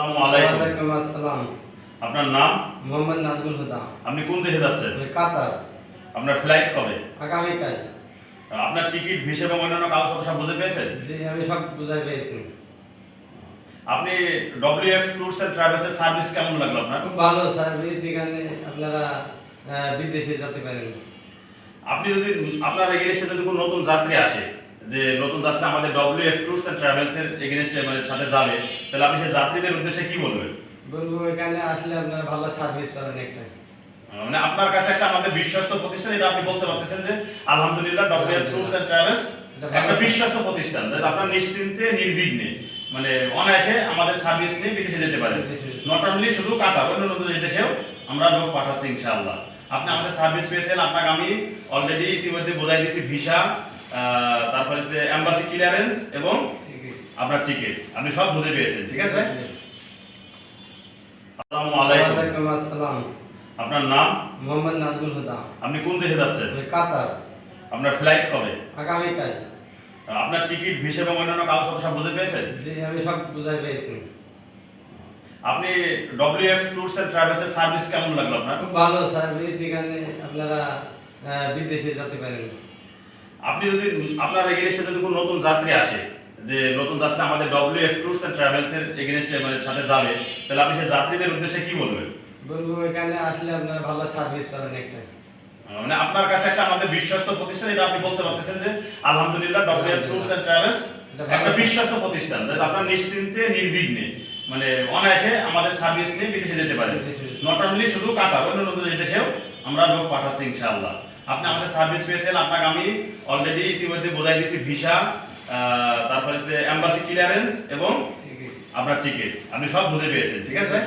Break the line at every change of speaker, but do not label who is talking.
আসসালামু আলাইকুম।
ওয়ালাইকুম আসসালাম।
আপনার নাম?
মোহাম্মদ নাজমুল হুদা।
আপনি কোন দেশে যাচ্ছেন?
কাতার।
আপনার ফ্লাইট কবে?
আগামীকাল।
আপনার টিকিট ভিসা এবং অন্যান্য কাগজপত্র সব বুঝে পেয়েছেন?
জি আমি সব বুঝাই পেয়েছি।
আপনি ডব্লিউএফ ট্যুরস এন্ড ট্রাভেলস এর সার্ভিস কেমন লাগল আপনার?
খুব ভালো সার্ভিস এখানে আপনারা বিদেশে যেতে পারেন।
আপনি যদি আপনার এগেনস্টে যদি কোনো নতুন যাত্রী আসে যে নতুন যাত্রী আমাদের ডব্লিউএফ ট্যুরস এন্ড ট্রাভেলস এর এগেনস্টে মানে সাথে যাবে তাহলে আপনি সেই যাত্রীদের উদ্দেশ্যে কি বলবেন?
বলব এখানে আসলে আপনারা ভালো সার্ভিস পাবেন একটা।
মানে আপনার কাছে একটা আমাদের বিশ্বস্ত প্রতিষ্ঠান এটা আপনি বলতে পারতেছেন যে আলহামদুলিল্লাহ ডব্লিউএফ ট্যুরস এন্ড ট্রাভেলস একটা বিশ্বস্ত প্রতিষ্ঠান যাতে আপনার নিশ্চিন্তে নির্বিঘ্নে মানে অনায়াসে আমাদের সার্ভিস নিয়ে বিদেশে যেতে পারেন। নট অনলি শুধু কাতার অন্য অন্য দেশেও আমরা লোক পাঠাচ্ছি ইনশাআল্লাহ। আপনি আমাদের সার্ভিস পেয়েছেন আপনাকে আমি অলরেডি ইতিমধ্যে বোঝাই দিয়েছি ভিসা তারপরে যে এম্বাসি ক্লিয়ারেন্স এবং আপনার টিকিট আপনি সব বুঝে পেয়েছেন ঠিক আছে? আসসালামু আলাইকুম।
ওয়ালাইকুম আসসালাম।
আপনার নাম?
মোহাম্মদ নাজমুল হুদা।
আপনি কোন দেশে যাচ্ছেন?
কাতার।
আপনার ফ্লাইট কবে?
আগামীকাল।
আপনার টিকিট ভিসা এবং অন্যান্য কাগজপত্র সব বুঝে পেয়েছেন?
জি আমি সব বুঝাই পেয়েছি।
আপনি ডব্লিউএফ ট্যুরস এন্ড ট্রাভেলস এর সার্ভিস কেমন লাগল আপনার?
খুব ভালো সার্ভিস এখানে আপনারা বিদেশে যেতে পারেন।
আপনি যদি আপনার এগেনস্টে যদি কোনো নতুন যাত্রী আসে যে নতুন যাত্রী আমাদের ডব্লিউএফ ট্যুরস এন্ড ট্রাভেলস এর এগেনস্টে মানে সাথে যাবে তাহলে আপনি সেই যাত্রীদের উদ্দেশ্যে কি বলবেন?
বলব এখানে আসলে আপনারা ভালো সার্ভিস পাবেন একটা।
মানে আপনার কাছে একটা আমাদের বিশ্বস্ত প্রতিষ্ঠান এটা আপনি বলতে পারতেছেন যে আলহামদুলিল্লাহ ডব্লিউএফ ট্যুরস এন্ড ট্রাভেলস একটা বিশ্বস্ত প্রতিষ্ঠান যাতে আপনার নিশ্চিন্তে নির্বিঘ্নে মানে অনায়াসে আমাদের সার্ভিস নিয়ে বিদেশে যেতে পারেন নট অনলি শুধু কাতার অন্য অন্য দেশেও আমরা লোক পাঠাচ্ছি ইনশাআল্লাহ। আপনি আমাদের সার্ভিস পেয়েছেন আপনাকে আমি অলরেডি ইতিমধ্যে বোঝাই দিয়েছি ভিসা তারপরে যে এম্বাসি ক্লিয়ারেন্স এবং আপনার টিকিট আপনি সব বুঝে পেয়েছেন ঠিক
আছে?